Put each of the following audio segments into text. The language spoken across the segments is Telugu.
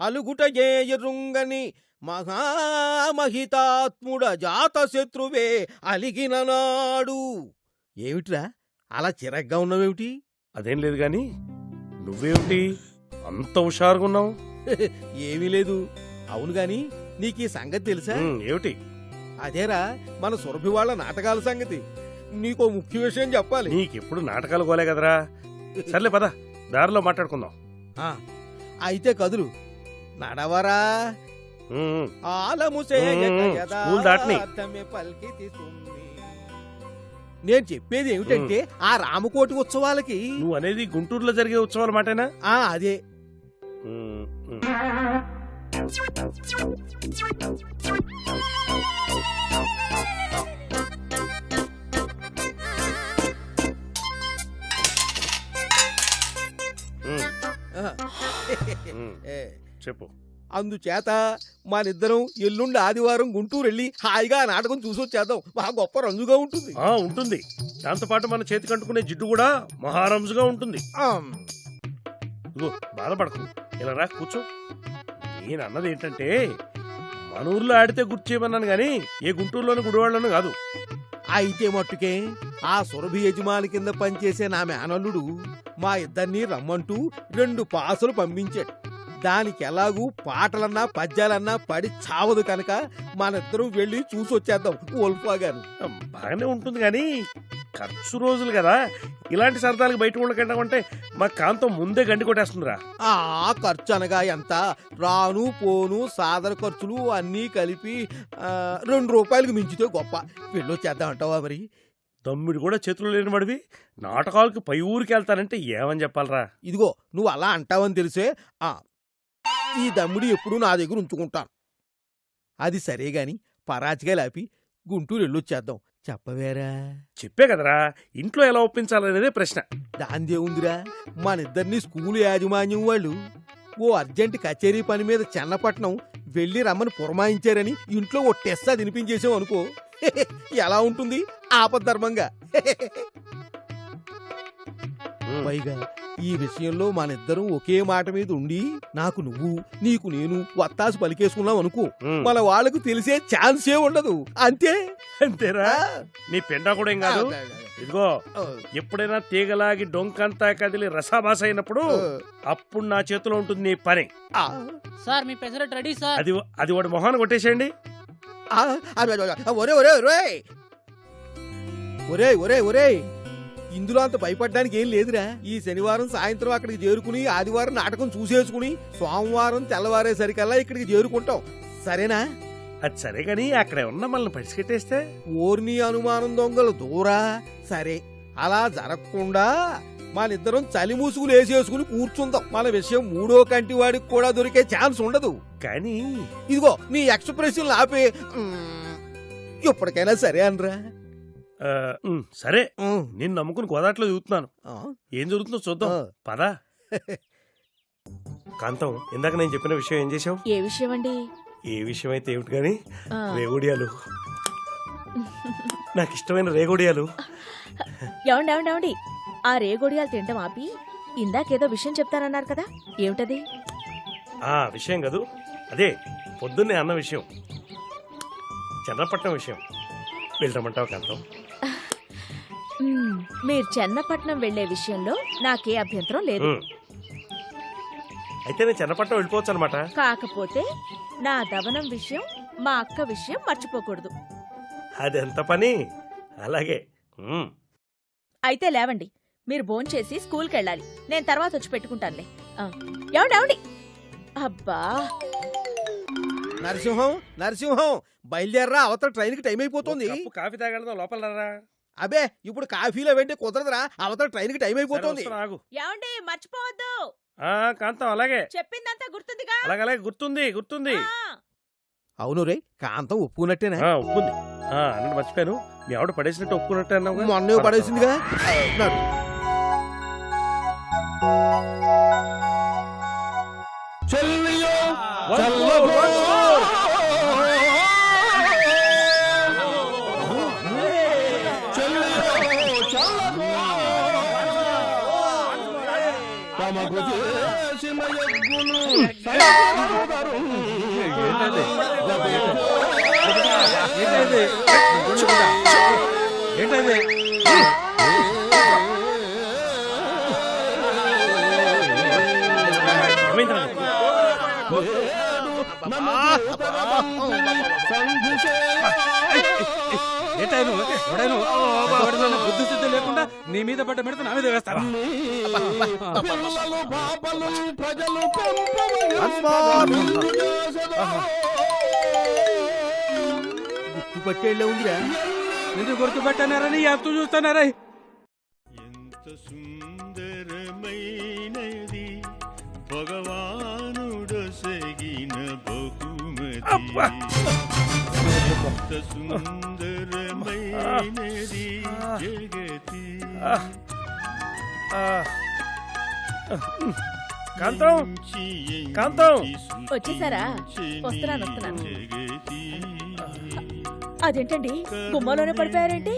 అలుగుట ఎరుంగని మహామహితాత్ముడ జాత శత్రువే అలిగిన నాడు. ఏమిట్రా? అలా చిరగ్గా ఉన్నావేమిటి? అదేం లేదు గాని నువ్వేమిటి? అంత హుషారుగా ఉన్నావు? ఏమీ లేదు. అవును గాని నీకు ఈ సంగతి తెలుసా? ఏమిటి? అదేరా మన సురభి వాళ్ళ నాటకాల సంగతి. నీకో ముఖ్య విషయం చెప్పాలి. నీకెప్పుడు నాటకాలు కోలే కదరా? సర్లే పద. దారిలో మాట్లాడుకుందాం. ఆ, అయితే కదులు. నడవరా? ఉమ్, ఉమ్. ఆలము మ్మ్. స్కూల్ దాటిని. నేను చెప్పేది ఏమిటంటే ఆ రామకోటి ఉత్సవాలకి నువ్వు అనేది గుంటూరులో జరిగే ఉత్సవాల మాటేనా? ఆ అదే. ఉమ్, ఉమ్. చెప్పు. అందుచేత మనిద్దరం ఎల్లుండి ఆదివారం గుంటూరు వెళ్ళి హాయిగా ఆ నాటకం చూసొచ్చేద్దాం బాగా గొప్ప రంజుగా ఉంటుంది. ఆ ఉంటుంది. దాంతో పాటు మన చేతికి అంటుకునే జిడ్డు కూడా మహారంజుగా ఉంటుంది. బాధపడకు. ఇలా రా కూర్చో. నేను అన్నది ఏంటంటే మన ఊర్లో ఆడితే గుర్తు చేయమన్నాను కానీ ఏ గుంటూరులోని గుడివాళ్ళను కాదు. అయితే మట్టుకే ఆ సురభి యజమాని కింద పనిచేసే నా మేనల్లుడు మా ఇద్దరిని రమ్మంటూ రెండు పాసులు పంపించాడు. దానికి ఎలాగూ పాటలన్నా పద్యాలన్నా పడి చావదు కనుక మనిద్దరం వెళ్ళి చూసొచ్చేద్దాం ఓల్ఫా గారు. బాగానే ఉంటుంది కానీ ఖర్చు రోజులు కదా. ఇలాంటి సరదాలకు బయట ఉండకుండా అంటే మా కాంతం ముందే గండి కొట్టేస్తుందిరా. ఆ ఖర్చు అనగా ఎంత? రాను పోను సాదర ఖర్చులు అన్నీ కలిపి ఆ, రెండు రూపాయలకు మించితే గొప్ప. వెళ్ళొచ్చేద్దాం అంటావా మరి? తమ్ముడు కూడా చేతులు లేని వాడివి. నాటకాలకు పై ఊరికి వెళ్తానంటే ఏమని చెప్పాలరా? ఇదిగో నువ్వు అలా అంటావని తెలిసే ఆ ఈ దమ్ముడు ఎప్పుడూ నా దగ్గర ఉంచుకుంటాను. అది సరే గాని పరాచిగా లాపి గుంటూరు వెళ్ళొచ్చేద్దాం చెప్పవేరా? చెప్పే కదరా. ఇంట్లో ఎలా ఒప్పించాలనేదే ప్రశ్న. దాందేముందిరా మనిద్దరిని స్కూలు యాజమాన్యం వాళ్ళు. ఓ అర్జెంట్ కచేరీ పని మీద చెన్నపట్నం వెళ్ళి రమ్మని పురమాయించారని ఇంట్లో ఓ టెస్సా తినిపించేసాం అనుకో. ఎలా ఉంటుంది? ఆపద్ధర్మంగా. పైగా ఈ విషయంలో మనిద్దరం ఒకే మాట మీద ఉండి నాకు నువ్వు నీకు నేను వత్తాసు పలికేసుకున్నాం అనుకో ఉమ్. మన వాళ్ళకు తెలిసే ఛాన్సే ఉండదు. అంతే? అంతేరా? నీ పెండా కూడా ఏం కాదు? ఇదిగో ఎప్పుడైనా తీగలాగి డొంకంతా కదిలి రసాభాస అయినప్పుడు అప్పుడు నా చేతిలో ఉంటుంది నీ పని. ఆ, సార్ మీ పెసరట్ రెడీ సార్. అది అది వాడి మొహాన్ని కొట్టేసేయండి. ఆ, ఆ, ఆ, ఒరే ఒరే ఒరే ఒరే ఒరే ఒరే ఇందులో అంత భయపడడానికి ఏం లేదురా. ఈ శనివారం సాయంత్రం అక్కడికి చేరుకుని ఆదివారం నాటకం చూసేసుకుని సోమవారం తెల్లవారేసరికల్లా ఇక్కడికి చేరుకుంటాం. సరేనా? అది సరే గాని అక్కడ ఉన్న మనల్ని పడిచికెట్టేస్తే ఓర్ని అనుమానం దొంగలు దూరా. సరే అలా జరగకుండా మనిద్దరం చలి ముసుగులు వేసేసుకుని కూర్చుందాం. మన విషయం మూడో కంటి వాడికి కూడా దొరికే ఛాన్స్ ఉండదు. కానీ ఇదిగో నీ ఎక్స్ప్రెషన్ ఆపే. మ్మ్, ఇప్పటికైనా సరే అనరా. సరే నిన్ను నమ్ముకుని గోదాట్లో చూస్తున్నాను ఏం జరుగుతుందో చూద్దాం. పదా. కాంతం ఇందాక నేను చెప్పిన విషయం ఏం చేసావు ఏ విషయం అండి ఏ విషయం అయితే ఏమిటి గాని ఆ, రేగోడియాలు. నాకు ఇష్టమైన రేగోడియాలు. ఏమండి ఏమండి ఏమండి ఆ రేగొడియాలు తింటాం ఆపి ఇందాకేదో విషయం చెప్తానన్నారు కదా ఏమిటది? ఆ విషయం కదూ అదే పొద్దున్నే అన్న విషయం. చన్నపట్నం విషయం. వెళ్ళమంటావు కాంతం? మీరు చెన్నపట్నం వెళ్ళే విషయంలో నాకే అభ్యంతరం లేదు. ఉమ్. అయితే నేను చన్నపట్నం వెళ్ళిపోవచ్చు అనమాట కాకపోతే నా దవనం విషయం మా అక్క విషయం మర్చిపోకూడదు. అది ఎంత పని? అలాగే. ఉమ్. అయితే లేవండి. మీరు భోంచేసి స్కూల్కి వెళ్ళాలి. నేను తర్వాత వచ్చి పెట్టుకుంటానులే. ఆ, ఏమండి ఏమండి? అబ్బా. నరసింహం నరసింహం బయలుదేరరా అవతల ట్రైన్కి టైం అయిపోతుంది. కప్పు కాఫీ తాగలదా లోపల రా అబే ఇప్పుడు కాఫీలో వెంటే కుదరదురా. అవతల ట్రైన్కి టైం అయిపోతుంది. ఏమండి మర్చిపోవద్దు. ఆ కాంతం అలాగే. చెప్పిందంతా గుర్తుందిగా? అలాగే అలాగే గుర్తుంది గుర్తుంది. అవును రే కాంతం ఒప్పుకున్నట్టేనా? ఒప్పుకుంది. ఆ అన్నట్టు మర్చిపోయాను. మీ ఆవిడ పడేసినట్టు ఒప్పుకున్నట్టు అన్నావు మొన్నే పడేసిందిగా? నడు. ఏంటది ఏమైందిరా? ఏంటాయి నువ్వు ఎవడాయి నువ్వు? ఎవడైనా బుద్ధి శుద్ధి లేకుండా నీ మీద పడ్డ పెడితే నా మీద ప్రజలు గుర్తుపట్టేళ్ళ ఉందిరా. నిన్ను గుర్తుపెట్టానారని ఎత్తు చూస్తానారా ఎంత సుందరమైనది భగవానుడొసగిన బహుమతి. కాంతం కాంతం. వచ్చేసారా? వస్తున్నాను, వస్తున్నాను. అదేంటండి? గుమ్మలోనే పడిపోయారేంటి?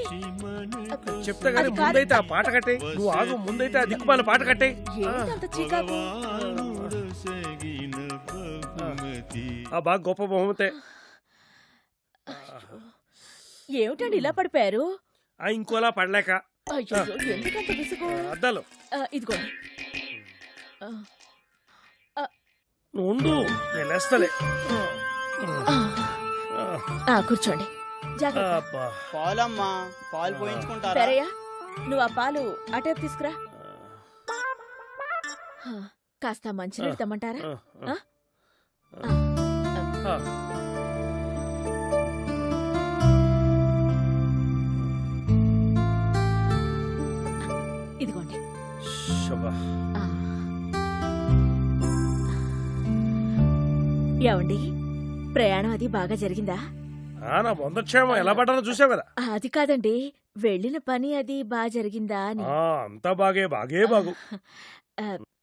చెప్తా కానీ. ముందైతే ఆ పాట కట్టే. నువ్వు ఆగు ముందైతే ఆ దిక్కుమాల పాట కట్టే. ఆ బాగా గొప్ప బహుమతే. ఏమిటండి ఇలా పడిపోయారు? ఆ ఇంకోలా పడలేక. అయ్యో ఎందుకంత విసుగు? ఆ, అద్దాలు. ఆ, ఇదిగోండి ఆ, నువ్వు ఉండు నేను లేస్తలే. ఆ, ఆ, కూర్చోండి. జాగ్రత్త. అబ్బా. పాలమ్మా పాలు పోయించుకుంటారా? సరేయా నువ్వు ఆ పాలు అటేపు తీసుకురా. ఆ, కాస్త మంచినీళ్ళు తెమ్మంటారా? ఆ, ఆ? ఆ. ఆ. ఏమండి? ప్రయాణం అది బాగా జరిగిందా? ఆ, నా బొందక్షేమం ఎలా పడ్డానో చూసావు కదా. అది కాదండి. వెళ్ళిన పని అది బాగా జరిగిందా అని. ఆ, అంతా బాగే బాగే బాగు.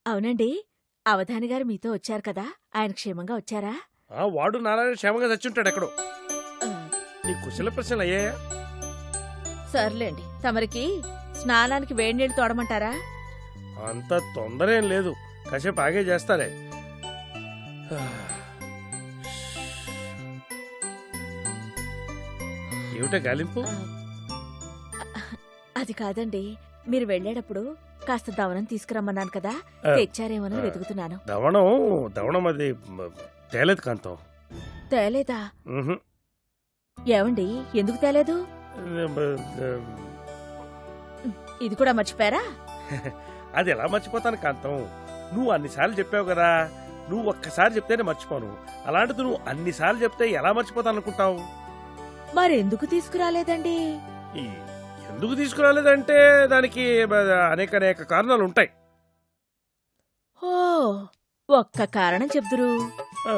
అవునండి. అవధాని గారు మీతో వచ్చారు కదా. ఆయన క్షేమంగా వచ్చారా? ఆ, వాడు నారాయణ క్షేమంగా చచ్చుంటాడు ఎక్కడో. నీ కుశల ప్రశ్నలు అయ్యాయా? సర్లేండి. తమరికి స్నానానికి వేడి నీళ్ళు తోడమంటారా? అంత తొందర ఏం లేదు. కాసేపు ఆగే చేస్తారే ఏమిటా గాలింపు? అది కాదండి. మీరు వెళ్ళేటప్పుడు కాస్త దవనం తీసుకురమ్మన్నాను కదా. తెచ్చారేమో. వెతుకుతున్నాను. దవణం దవణం అది తేలేదు కాంతం. తేలేదా. ఏమండి ఎందుకు తేలేదు? ఇది కూడా మర్చిపోయారా? అది ఎలా మర్చిపోతాను కాంతం? నువ్వు అన్నిసార్లు చెప్పావు కదా. నువ్వు ఒక్కసారి చెప్తేనే మర్చిపోను. అలాంటిది నువ్వు అన్నిసార్లు చెప్తే ఎలా మర్చిపోతాను అనుకుంటావు? మరెందుకు తీసుకురాలేదండి? ఎందుకు తీసుకురాలేదంటే దానికి అనేక అనేక కారణాలు ఉంటాయి ఓ ఒక్క కారణం చెప్దురు ఆ,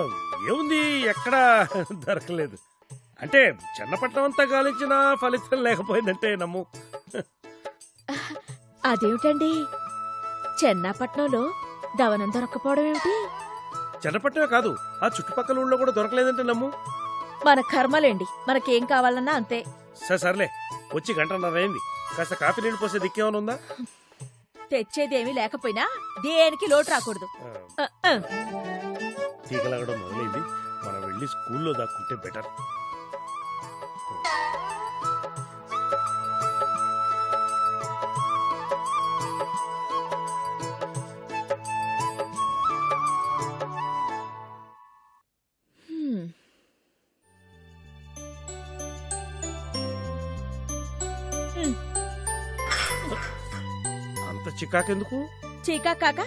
ఏముంది? ఎక్కడా దొరకలేదు. అంటే చిన్నపట్నం అంతా గాలించినా ఫలితం లేకపోయిందంటే నమ్ము. అదేమిటండి? చెన్నాపట్నంలో దవనం దొరక్కపోవడం ఏమిటి చిన్నపట్నమే కాదు ఆ చుట్టుపక్కల ఊళ్ళో కూడా దొరకలేదంటే నమ్ము. మన కర్మలేండి. మనకేం కావాలన్నా అంతే. సరే సర్లే. వచ్చి గంటన్నర అయింది కాస్త కాఫీ నీళ్ళు పోసే దిక్కేమైనా ఉందా? తెచ్చేదేమీ లేకపోయినా దేనికి లోటు రాకూడదు. తీగలాగడం మొదలైంది. మనం వెళ్ళి స్కూల్లో దాక్కుంటే బెటర్. అంత చికాకెందుకు? చీకా కాక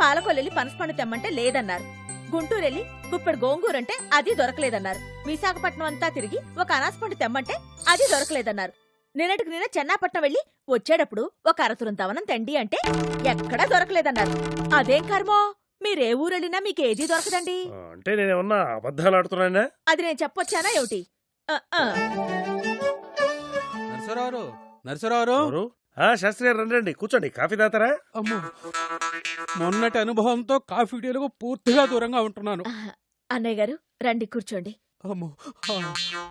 పాలకొల్లెల్లి పనసపండు తెమ్మంటే లేదన్నారు. గుంటూరెళ్ళి గుప్పెడు గోంగూరంటే అది దొరకలేదన్నారు. విశాఖపట్నం అంతా తిరిగి ఒక అనాసపండు తెమ్మంటే అది దొరకలేదన్నారు. నిన్నటికి నిన్న చెన్నాపట్నం వెళ్ళి వచ్చేటప్పుడు ఒక అరతురం దవనం తెండి అంటే ఎక్కడా దొరకలేదన్నారు. అదేం కర్మో? మీరే ఊరెళ్ళినా మీకేదీ దొరకదండి? అంటే నేనేమన్నా అబద్ధాలు ఆడుతున్నానా? అది నేను చెప్పొచ్చానా ఏమిటి. నరసరావు నరసరావు? శాస్త్రి గారు రండి రండి. కూర్చోండి. కాఫీ తాతారా అమ్మో. మొన్నటి అనుభవంతో కాఫీ టీలకు పూర్తిగా దూరంగా ఉంటున్నాను. అన్నయ్య గారు రండి కూర్చోండి. అమ్మో.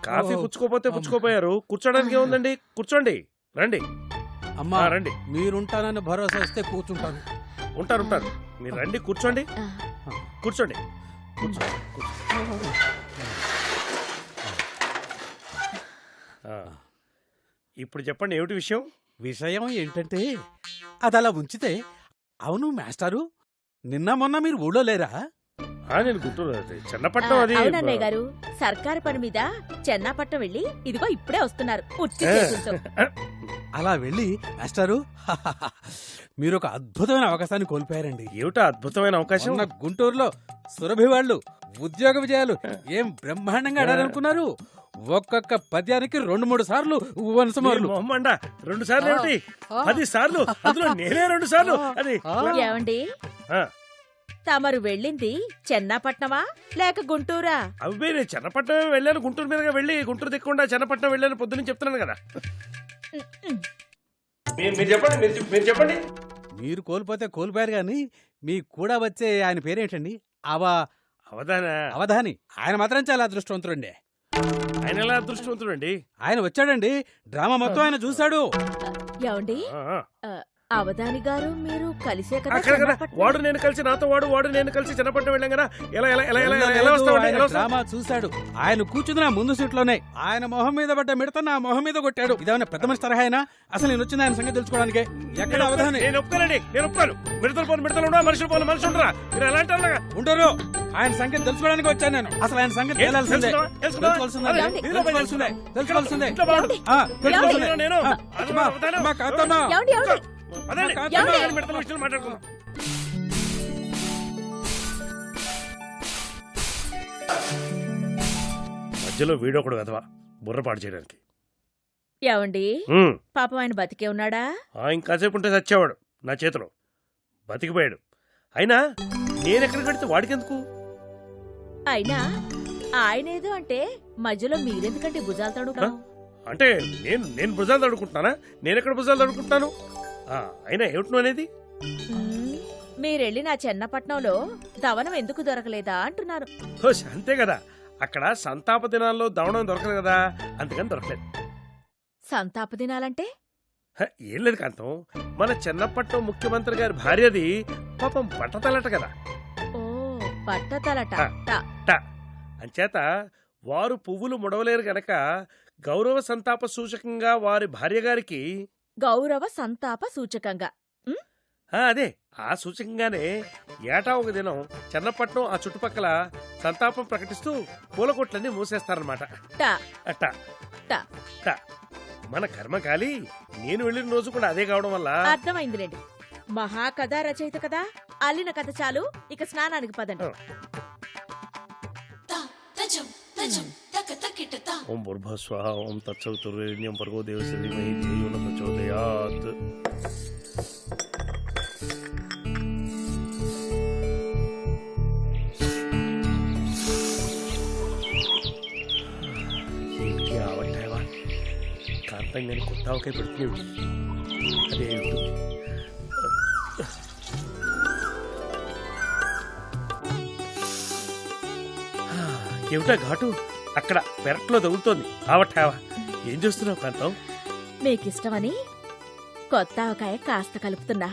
కాఫీ పుచ్చుకోపోతే. పుచ్చుకోపోయారు. కూర్చోడానికి ఏముందండి? కూర్చోండి. రండి. అమ్మా రండి. మీరుంటానని భరోసా ఇస్తే కూర్చుంటాను. ఉంటారు ఉంటారు. మీరు రండి కూర్చోండి. కూర్చోండి. కూర్చోండి. ఇప్పుడు చెప్పండి ఏమిటి విషయం? విషయం ఏంటంటే అది అలా ఉంచితే అవును మాస్టారు. నిన్న మొన్న మీరు ఊళ్ళో లేరా? నేను గుంటూరు అది ఆ, చిన్నపట్నం అది. అవునన్నయ్య గారు సర్కారు పని మీద చెన్నాపట్నం వెళ్ళి ఇదిగో ఇప్పుడే వస్తున్నారు. ఉట్టి ఏ. చేతులతో. అలా వెళ్ళి మాస్టారు మీరు ఒక అద్భుతమైన అవకాశాన్ని కోల్పోయారండి. ఏమిటా అద్భుతమైన అవకాశం? మొన్న గుంటూరులో సురభి వాళ్ళు ఉద్యోగ విజయాలు ఏం బ్రహ్మాండంగా ఆడారనుకున్నారు? ఒక్కొక్క పద్యానికి రెండు మూడు సార్లు వనసమారులు మొహమ్మండ రెండు సార్లు ఏమిటి. పది సార్లు? అందులో నేనే రెండు సార్లు. అది. ఏమండి? ఆ, తమరు వెళ్ళింది చెన్నాపట్నమా లేక గుంటూరా? అవి నేను చెన్నపట్నం వెళ్ళాను గుంటూరు మీదుగా వెళ్ళి గుంటూరు దిక్కుండా చెన్నపట్నం వెళ్ళాను పొద్దున్న చెప్తున్నాను కదా. మీరు మీరు చెప్పండి మీరు చెప్- మీరు చెప్పండి. మీరు కోల్పోతే కోల్పోయారు గాని మీకు కూడా వచ్చే ఆయన పేరేంటండి? అవా అవదానా అవధాని. ఆయన మాత్రం చాలా అదృష్టవంతుడండి. ఆయన ఎలా అదృష్టవంతుడండి? ఆయన వచ్చాడండి. డ్రామా మొత్తం ఆయన చూశాడు. ఏమండి? అవధాని గారు మీరు కలిసే కదా అక్కడ కదా. చెన్నాపట్నం? వాడు నేను కలిసి నాతో వాడు వాడు నేను కలిసి చిన్నపట్నం వెళ్ళాం కదా. ఎలా ఎలా ఎలా ఎలా ఎలా వస్తామండి ఎలా వస్తాం డ్రామా చూశాడు. ఆయన కూర్చుంది నా ముందు సీట్లోనే. ఆయన మొహం మీద పడ్డ మిడత నా మొహం మీద కొట్టాడు. ఇదేమన్నా పెద్ద మనిషి తరహా అయినా? అసలు నేను వచ్చింది ఆయన సంగతి తెలుసుకోవడానికి. ఎక్కడ అవధాని? నేను ఒప్పుకోనండి నేను ఒప్పుకోను. మిడతల పోను మిడతలు ఉండవు మనుషులు పోను మనుషులు ఉండరా? మీరు ఎలాంటి వాళ్ళగా ఉండరు. ఆయన సంగతి తెలుసుకోవడానికి వచ్చాను నేను. అసలు ఆయన సంగతి ఏం తేలాల్సిందే? తెలుసుకోవాల్సిందే. ఏమండి? తెలుసుకోవాల్సిందే తెలుసుకోవాల్సిందే. ఇంట్లో బాగుండు. ఆ, తెలుసుకోవాల్సిందే. నేను, నేను. ఆ, అమ్మా, అవధానం. అమ్మా, కాంతమ్మా. ఏమండి? ఏమండి? మాట్లాడుకుందాం. మధ్యలో వీడొకడు కదవా బుర్రపాటు చేయడానికి. ఏమండి. పాపం ఆయన బతికే ఉన్నాడా? ఆ ఇంకాసేపు ఉంటే చచ్చేవాడు నా చేతిలో. బతికిపోయాడు. అయినా నేను ఎక్కడికి వెడితే వాడికెందుకు? అయినా ఆయనేదో అంటే మధ్యలో మీరెందుకంటే భుజాలు తడుకోవడం అంటే నేను నేను భుజాలు తడుకుంటున్నానా నేను ఎక్కడ భుజాలు తడుకుంటున్నాను అయినా ఏమిటి నువ్వు అనేది? మీరెళ్ళి నా చెన్నపట్నంలో దవనం ఎందుకు దొరకలేదా అంటున్నాను హోష్, అంతే కదా. అక్కడ సంతాప దినాల్లో దవడం దొరకదు కదా. అందుకని దొరకలేదు. సంతాప దినాలంటే? హ, ఏం లేదు కాంతం. మన చెన్నపట్నం ముఖ్యమంత్రి గారి భార్యది పాపం బట్టతలట కదా. ఓ పట్టతలట ఆ. ట. ట. అంచేత వారు పువ్వులు ముడవలేరు గనక గౌరవ సంతాప సూచకంగా వారి భార్య గారికి గౌరవ సంతాప సూచకంగా. ఆ, అదే. ఆ సూచకంగానే ఏటా ఒక దినం చెన్నపట్నం ఆ చుట్టుపక్కల సంతాపం ప్రకటిస్తూ పూలకొట్లన్నీ మూసేస్తారనమాట ట. అట్ట ట. ట. మన కర్మకాలి నేను వెళ్ళిన రోజు కూడా అదే కావడం వల్ల అర్థమైందిలేండి మహాకథ రచయిత కదా? అల్లిన కథ చాలు. ఇక స్నానానికి పదండి. ఓం భూర్భస్వ ఓం తత్సవితుర్యం భర్గో దేవస్య ధీమహి ప్రచోదయాత్ ఏంటి ఆవట్టావా కాంతం కానీ కొత్త ఆవకాయ పెడుతున్నాడు అదే ఏమిటా ఘాటు? అక్కడ పెరట్లో తగులుతోంది. ఆవట్టావా ఏం చేస్తున్నావు కాంతం మీకిష్టమని కొత్త ఆవకాయ కాస్త కలుపుతున్నా.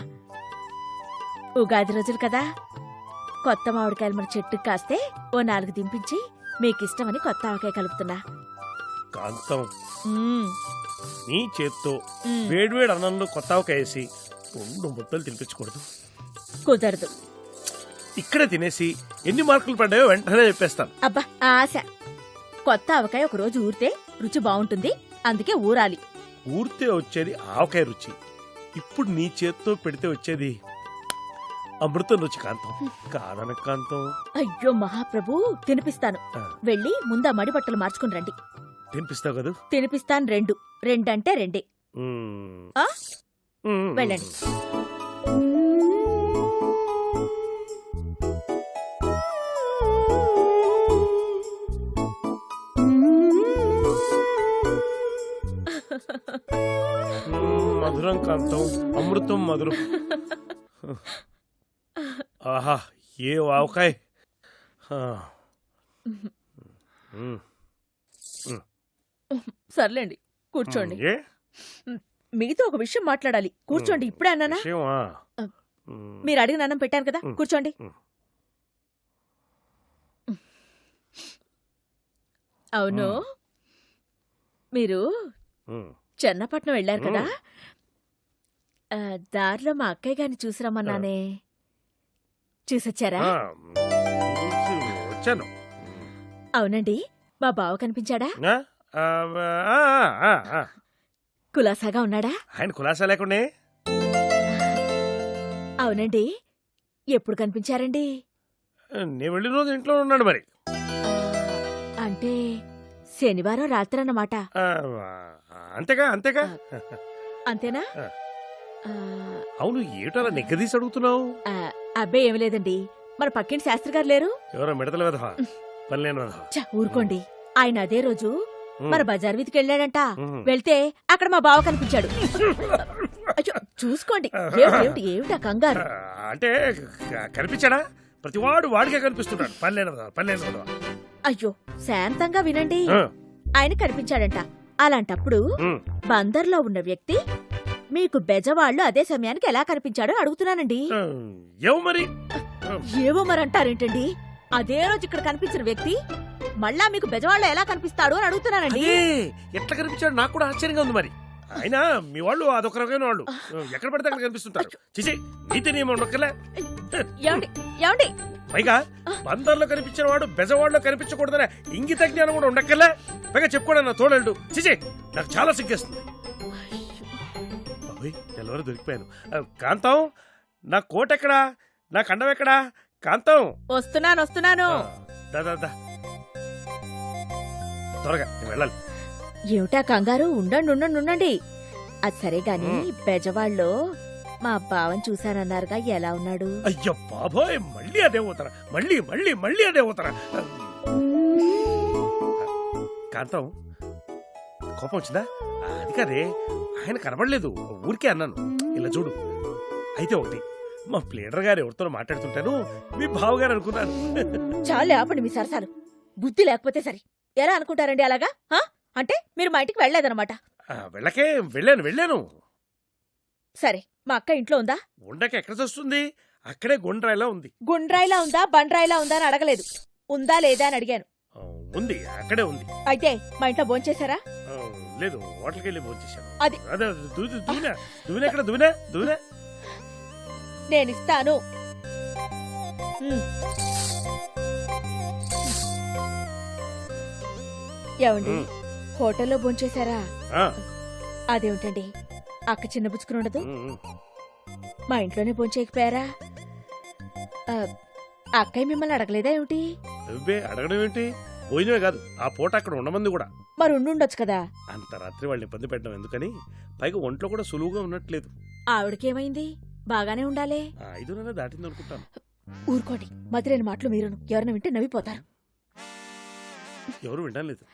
ఉగాది రోజులు కదా. కొత్త మామిడికాయలు మన చెట్టుకు కాస్తే ఓ నాలుగు దింపించి మీకిష్టమని కొత్త ఆవకాయ కలుపుతున్నా. కాంతం మ్మ్, నీ చేత్తో మ్మ్. వేడివేడి అన్నంలో కొత్త ఆవకాయ వేసి రెండు ముద్దలు తినిపించకూడదు. కుదరదు. ఇక్కడే తినేసి ఎన్ని మార్కులు పడ్డాయో వెంటనే చెప్పేస్తాను. అబ్బా ఆశ. కొత్త ఆవకాయ ఒక రోజు ఊరితే రుచి బాగుంటుంది. అందుకే ఊరాలి. ఊరితే వచ్చేది ఆవకాయ రుచి. ఇప్పుడు నీ చేత్తో పెడితే వచ్చేది అమృతం రుచి కాంతం. కాదన కాంతం. అయ్యో మహాప్రభు తినిపిస్తాను. వెళ్ళి ముందా మడి బట్టలు మార్చుకుని రండి. తినిపిస్తావు కదా? తినిపిస్తాను రెండు. రెండంటే రెండే. వెళ్ళండి. మధురం ఆహా ఏ. మ్మ్. సర్లేండి కూర్చోండి ఏ మీతో ఒక విషయం మాట్లాడాలి కూర్చోండి ఇప్పుడే అన్నానా విషయమా. మీరు అడిగిన అన్నం పెట్టాను కదా. కూర్చోండి. అవును మీరు. చెన్నపట్నం వెళ్ళారు కదా దారిలో మా అక్కయ్య గారిని చూసిరమ్మన్నానే. చూసొచ్చారా? ఆ, చూసి వచ్చాను. అవునండి. మా బావ కనిపించాడా? ఆ, ఆ, ఆ, ఆ, ఆ. కులాసాగా ఉన్నాడా? ఆయన కులాసా లేకుండా? అవునండి. ఎప్పుడు కనిపించారండి? నేను వెళ్ళిన రోజు ఇంట్లో ఉన్నాడు మరి. అంటే శనివారం రాత్రి అన్నమాట ఆ, అంతేగా అంతేగా? అంతేనా? ఆ. అవును ఏటలా నెగ్గదీసి అడుగుతున్నావు? అబ్బే ఏమి లేదండి. మన పక్కింటి శాస్త్రి గారు లేరు? ఎవరో మిడతల ఛ, ఊరుకోండి. ఆయన అదే రోజు. మన బజార్ వీధికి వెళ్ళాడంట. వెళ్తే అక్కడ మా బావ కనిపించాడు. అయ్యో చూసుకోండి. ఏమిటి కంగారు? అంటే కనిపించాడా? ప్రతివాడు వాడికే కనిపిస్తున్నాడు అయ్యో శాంతంగా వినండి. ఆయన కనిపించాడంట. అలాంటప్పుడు. బందర్లో ఉన్న వ్యక్తి మీకు బెజవాళ్ళు అదే సమయానికి ఎలా కనిపించాడో అడుగుతున్నానండి. ఏమో మరి? ఏవో మరంటారేంటండి? అదే రోజు ఇక్కడ కనిపించిన వ్యక్తి మళ్ళా మీకు బెజవాళ్ళలో ఎలా కనిపిస్తాడు అని అడుగుతున్నానండి. అదే ఎట్లా కనిపించాడు నాకు కూడా ఆశ్చర్యంగా ఉంది మరి. అయినా మీ వాళ్ళు అదొక రకమైన వాళ్ళు. ఎక్కడ పడితే అక్కడ కనిపిస్తుంటారు. చిచి నీతి నియమం ఉండక్కలే ఏమండి ఏమండి? పైగా బందర్లో కనిపించిన వాడు బెజవాడలో కనిపించకూడదనే ఇంగిత జ్ఞానం కూడా ఉండక్కలే పైగా చెప్పుకోవడం నా తోడేళ్ళు. చిచి నాకు చాలా సిగ్గేస్తుంది. బాబోయ్ తెల్లవారు దొరికిపోయాను. ఆ, కాంతం నా కోట ఎక్కడా? నా కండం ఎక్కడా? కాంతం! వస్తున్నాను వస్తున్నాను. ఆ, దా, దా, దా. త్వరగా నేను వెళ్ళాలి. ఏమిటా కంగారు? ఉండండి ఉండండి ఉండండి. అది సరే గాని మ్. బెజవాళ్ళలో మా బావని చూశానన్నారుగా ఎలా ఉన్నాడు? అయ్యో బాబోయ్ మళ్ళీ అదే పోతారా మళ్ళీ మళ్ళీ మళ్ళీ అదే పోతారా కాంతం కోపం వచ్చిందా? అది కాదే ఆయన కనబడలేదు. ఊరికే అన్నాను. ఇలా చూడు. అయితే ఒకటి మా ప్లేడర్ గారు ఎవరితో మాట్లాడుతుంటాను. మీ బావగారు అనుకున్నాను చాలే ఆపండి మీ సరసాలు బుద్ధి లేకపోతే సరే. ఎలా అనుకుంటారండి అలాగా? ఆ? అంటే మీరు మా ఇంటికి వెళ్ళలేదన్నమాట. ఆ, వెళ్ళకే వెళ్ళాను వెళ్ళాను. సరే మా అక్క ఇంట్లో ఉందా? ఉండక ఎక్కడ వస్తుంది అక్కడే గుండ్రాయిలా ఉంది. గుండ్రాయిలా ఉందా? బండ్రాయిలా ఉందా అని అడగలేదు. ఉందా లేదా అని అడిగాను. ఆ, ఉంది అక్కడే ఉంది. అయితే మా ఇంట్లో భోంచేశారా? లేదు హోటల్కి వెళ్ళి భోంచేశాను అది- అదే దూనే దూనే దూనే ఎక్కడ దూనే దూనే నేను ఇస్తాను. ఏమండి. హోటల్లో భోంచేశారా? అదేమిటండి? అక్క చిన్న పుచ్చుకుని ఉండదు. మా ఇంట్లోనే భోంచేయకపోయారా? అక్కయ్య మిమ్మల్ని అడగలేదా ఏమిటి? నువ్వే అడగడం ఏంటి భోజనమే కాదు ఆ పూట అక్కడ ఉండమంది కూడా. మరి ఉండుండొచ్చు కదా. అంత రాత్రి వాళ్ళని ఇబ్బంది పెట్టడం ఎందుకని? పైగా ఒంట్లో కూడా సులువుగా ఉన్నట్లేదు. ఆవిడకేమైంది? బాగానే ఉండాలే. ఆ ఐదు నెల దాటింది అనుకుంటాను. ఊరుకోండి మధురైన మాటలు మీరును. ఎవరైనా వింటే నవ్విపోతారు. ఎవరు వినడం లేదు.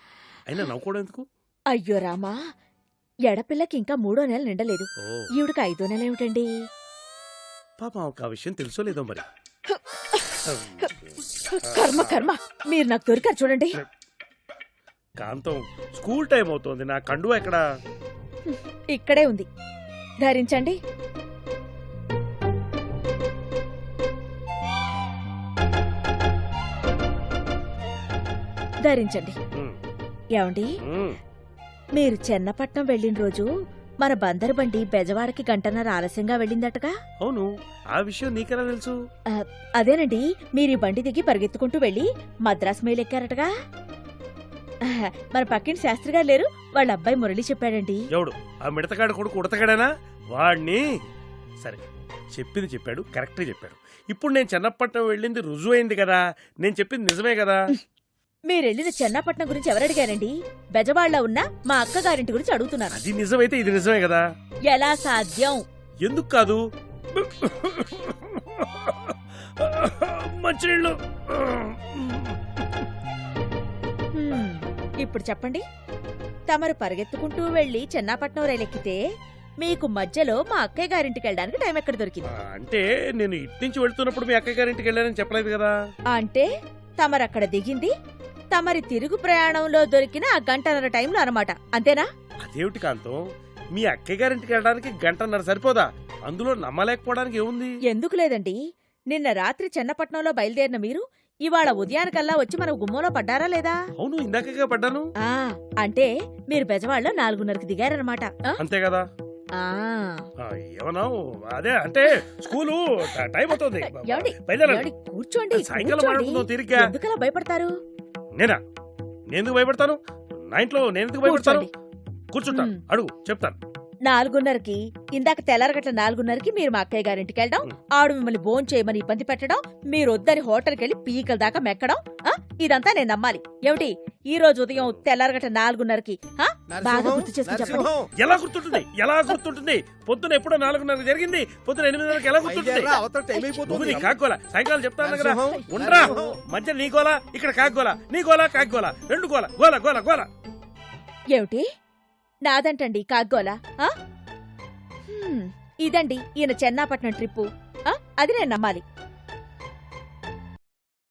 అయినా నవ్వుకోవడం ఎందుకు? అయ్యో రామా ఎడపిల్లకి ఇంకా మూడో నెల నిండలేదు. ఓ. ఈవిడకి ఐదో నెల ఏమిటండి? పాప ఆ విషయం తెలుసో లేదో మరి? కర్మ కర్మ. మీరు నాకు దొరికారు చూడండి. కాంతం స్కూల్ టైం అవుతోంది. నా కండువా ఎక్కడ? ఇక్కడే ఉంది. ధరించండి. ధరించండి. ఏమండి. మీరు చెన్నపట్నం వెళ్ళిన రోజు మన బందరు బండి బెజవాడకి గంటన్నర ఆలస్యంగా వెళ్ళిందటగా? అవును. ఆ విషయం నీకెలా తెలుసు? అదేనండి. మీరు ఈ బండి దిగి పరిగెత్తుకుంటూ వెళ్ళి మద్రాసు మేలు ఎక్కారటగా ఆహా, మన పక్కింటి శాస్త్రి గారు లేరు వాళ్ళ అబ్బాయి మురళి చెప్పాడండి. ఎవడు? ఆ మిడతగాడు కొడుకు ఉడతగాడేనా? వాడిని సరే చెప్పింది చెప్పాడు కరెక్టే చెప్పాడు. ఇప్పుడు నేను చెన్నపట్నం వెళ్ళింది రుజువు అయింది కదా నేను చెప్పింది నిజమే కదా? మీరెళ్ళిన చెన్నపట్నం గురించి ఎవరడిగారండి బెజవాడలో ఉన్న మా అక్కగారింటి గురించి అడుగుతున్నారు. అది నిజమైతే ఇది నిజమే కదా? ఎలా సాధ్యం? ఎందుకు కాదు? మంచినీళ్ళు. హ్మ్, ఇప్పుడు చెప్పండి. తమరు పరిగెత్తుకుంటూ వెళ్ళి చెన్నాపట్నం రైలెక్కితే మీకు మధ్యలో మా అక్కయ్య గారింటికి వెళ్ళడానికి టైం ఎక్కడ దొరికింది? అంటే నేను ఇటు నుంచి వెళ్తున్నప్పుడు మీ అక్కయ్య గారింటికి వెళ్ళానని చెప్పలేదు కదా. అంటే తమరు అక్కడ దిగింది తమరి తిరుగు ప్రయాణంలో దొరికిన ఆ గంటన్నర టైంలో అనమాట అంతేనా? అదేమిటి కాంతం? మీ అక్కయ్య గారింటికి వెళ్ళడానికి గంటన్నర సరిపోదా? అందులో నమ్మలేకపోవడానికి ఏముంది? ఎందుకు లేదండి? నిన్న రాత్రి చెన్నపట్నంలో బయలుదేరిన మీరు ఇవాళ ఉదయానికల్లా వచ్చి మన గుమ్మంలో పడ్డారా లేదా? అవును ఇందాకగా పడ్డాను. ఆ అంటే మీరు బెజవాడలో నాలుగున్నరకి దిగారనమాట? అంతే కదా? ఏమన్నా అదే అంటే స్కూలు ట- అవుతుంది? కూర్చోండి సాయంకాలం. మాట్లాడుకుందాం తీరిగ్గా. ఎందుకలా భయపడతారు? నేనా? నేను భయపడతాను? నా ఇంట్లో నేను ఎందుకు భయపడతాను కూర్చుంటాను. అడుగు చెప్తాను. నాలుగున్నరకి ఇందాక తెల్లారగట్ల నాలుగున్నరకి మీరు మా అక్కయ్య గారింటికి వెళ్ళడం. ఆవిడ మిమ్మల్ని భోన్ చేయమని ఇబ్బంది పెట్టడం మీరు వద్దని హోటల్కి వెళ్ళి పీకల దాకా మెక్కడం ఆ? ఇదంతా నేను నమ్మాలి. ఏమిటి? ఈ రోజు ఉదయం తెల్లారగట్ల నాలుగున్నరకి? బాగా గుర్తు చేసుకుని చెప్పండి. ఎలా గుర్తుంటుంది? ఎలా గుర్తుంటుంది? పొద్దున ఎప్పుడో నాలుగున్నర జరిగింది పొద్దున ఎనిమిదిన్నరకు ఎలా గుర్తుంటుంది? కాకోలా? సాయంకాలం చెప్తాను కదా. ఉండరా. మధ్య నీ గోల ఇక్కడ కాకోలా నీ గోల కాకోలా రెండు గోల గోల గోల గోల. ఏమిటి? నాదంటండి కాగ్గోలా ఇదండి ఈయన చెన్నాపట్నం ట్రిప్పు అది నేను నమ్మాలి.